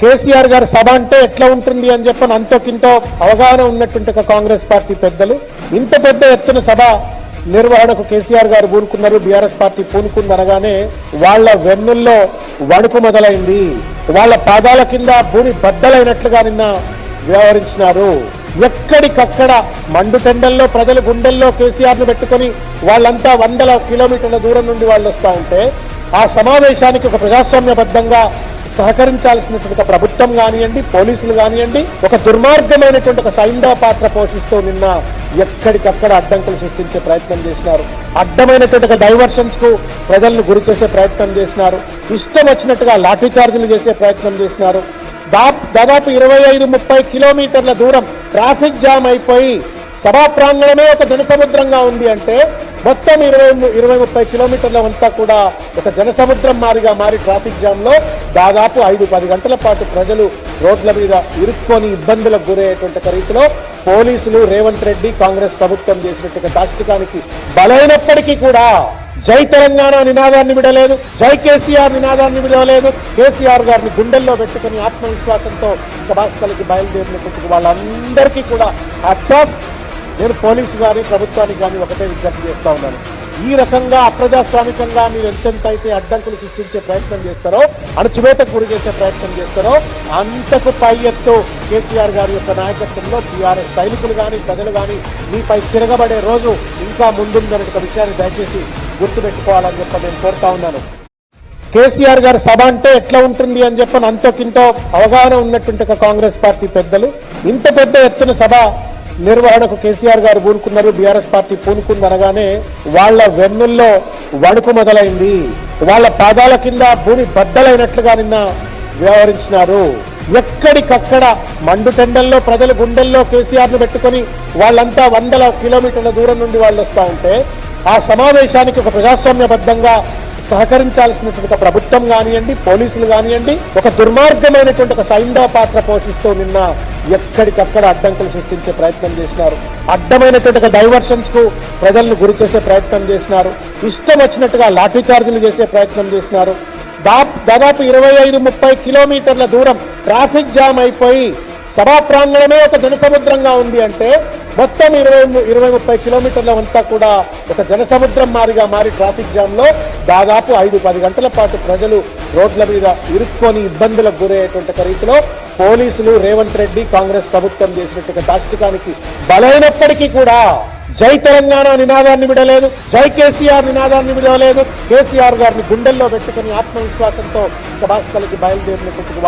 కేసీఆర్ గారి సభ అంటే ఎట్లా ఉంటుంది అని చెప్పని అంతోకింతో అవగాహన ఉన్నటువంటి కాంగ్రెస్ పార్టీ పెద్దలు. ఇంత పెద్ద ఎత్తున సభ నిర్వహణకు కేసీఆర్ గారు పూనుకున్నారు బీఆర్ఎస్ పార్టీ పూనుకుంది అనగానే వాళ్ళ వెన్నుల్లో వణుకు మొదలైంది. వాళ్ళ పాదాల కింద భూమి బద్దలైనట్లుగా నిన్న వ్యవహరించినారు. ఎక్కడికక్కడ మండుటెండల్లో ప్రజల గుండెల్లో కేసీఆర్ను పెట్టుకొని వాళ్ళంతా వందల కిలోమీటర్ల దూరం నుండి వాళ్ళు వస్తూ ఉంటే ఆ సమావేశానికి ఒక ప్రజాస్వామ్యబద్ధంగా సహకరించాల్సినటువంటి ప్రభుత్వం కానివ్వండి పోలీసులు కానివ్వండి ఒక దుర్మార్గమైనటువంటి ఒక సైంధవ పాత్ర పోషిస్తూ నిన్న ఎక్కడికక్కడ అడ్డంకులు సృష్టించే ప్రయత్నం చేసినారు. అడ్డమైనటువంటి ఒక డైవర్షన్స్కు ప్రజలను గురి చేసే ప్రయత్నం చేసినారు. ఇష్టం వచ్చినట్టుగా లాఠీ చార్జీలు చేసే ప్రయత్నం చేసినారు. దాదాపు ఇరవై ఐదు ముప్పై కిలోమీటర్ల దూరం ట్రాఫిక్ జామ్ అయిపోయి సభా ప్రాంగణమే ఒక జనసముద్రంగా ఉంది అంటే మొత్తం ఇరవై ఇరవై ముప్పై కిలోమీటర్ల అంతా కూడా ఒక జనసముద్రం మారిగా మారి ట్రాఫిక్ జామ్లో దాదాపు ఐదు పది గంటల పాటు ప్రజలు రోడ్ల మీద ఇరుక్కొని ఇబ్బందులకు గురయ్యేటువంటి రీతిలో పోలీసులు రేవంత్ రెడ్డి కాంగ్రెస్ ప్రభుత్వం చేసినట్టుగా దాష్టికానికి బలైనప్పటికీ కూడా జై తెలంగాణ నినాదాన్ని విడలేదు జై కేసీఆర్ నినాదాన్ని విడవలేదు కేసీఆర్ గారిని గుండెల్లో పెట్టుకుని ఆత్మవిశ్వాసంతో సభాస్థలికి బయలుదేరినటువంటి వాళ్ళందరికీ కూడా అచ్చాప్ నేను పోలీసు కానీ ప్రభుత్వానికి కానీ ఒకటే విజ్ఞప్తి చేస్తూ ఉన్నాను. ఈ రకంగా అప్రజాస్వామికంగా మీరు ఎంతెంత అయితే అడ్డంకులు సృష్టించే ప్రయత్నం చేస్తారో అణచివేతకు గురి చేసే ప్రయత్నం చేస్తారో అంతకు పై ఎత్తు కేసీఆర్ గారి యొక్క నాయకత్వంలో టీఆర్ఎస్ సైనికులు కానీ ప్రజలు కానీ మీపై తిరగబడే రోజు ఇంకా ముందుందనే ఒక విషయాన్ని దయచేసి గుర్తుపెట్టుకోవాలని చెప్పి నేను కోరుతా ఉన్నాను. కేసీఆర్ గారి సభ అంటే ఎట్లా ఉంటుంది అని చెప్పని అంతోకింతో అవగాహన ఉన్నటువంటి కాంగ్రెస్ పార్టీ పెద్దలు. ఇంత పెద్ద ఎత్తున సభ నిర్వహణకు కేసీఆర్ గారు పూనుకున్నారు బీఆర్ఎస్ పార్టీ పూనుకుందనగానే వాళ్ళ వెన్నుల్లో వణుకు మొదలైంది. వాళ్ళ పాదాల కింద భూమి బద్దలైనట్లుగా నిన్న వ్యవహరించినారు. ఎక్కడికక్కడ మండుటెండల్లో ప్రజల గుండెల్లో కేసీఆర్ను పెట్టుకొని వాళ్ళంతా వందల కిలోమీటర్ల దూరం నుండి వాళ్ళు వస్తూ ఉంటే ఆ సమావేశానికి ఒక ప్రజాస్వామ్యబద్ధంగా సహకరించాల్సినటువంటి ఒక ప్రభుత్వం కానివ్వండి పోలీసులు కానివ్వండి ఒక దుర్మార్గమైనటువంటి ఒక సైంధవ పాత్ర పోషిస్తూ నిన్న ఎక్కడికక్కడ అడ్డంకులు సృష్టించే ప్రయత్నం చేసినారు. అడ్డమైనటువంటి ఒక డైవర్షన్స్కు ప్రజలను గురి చేసే ప్రయత్నం చేసినారు. ఇష్టం వచ్చినట్టుగా లాఠీ చార్జీలు చేసే ప్రయత్నం చేసినారు. దా- దాదాపు ఇరవై ఐదు ముప్పై కిలోమీటర్ల దూరం ట్రాఫిక్ జామ్ అయిపోయి సభా ప్రాంగణమే ఒక జనసముద్రంగా ఉంది అంటే మొత్తం ఇరవై ఇరవై ముప్పై కిలోమీటర్ల అంతా కూడా ఒక జనసముద్రం మారిగా మారి ట్రాఫిక్ జామ్లో దాదాపు ఐదు పది గంటల పాటు ప్రజలు రోడ్ల మీద ఇరుక్కొని ఇబ్బందులకు గురయ్యేటువంటి రీతిలో పోలీసులు రేవంత్ రెడ్డి కాంగ్రెస్ ప్రభుత్వం చేసినట్టుగా దాష్టికానికి బలైనప్పటికీ కూడా జై తెలంగాణ నినాదాన్ని విడలేదు జై కేసీఆర్ నినాదాన్ని విడవలేదు కేసీఆర్ గారిని గుండెల్లో పెట్టుకుని ఆత్మవిశ్వాసంతో సభాస్థలకి బయలుదేరినటువంటి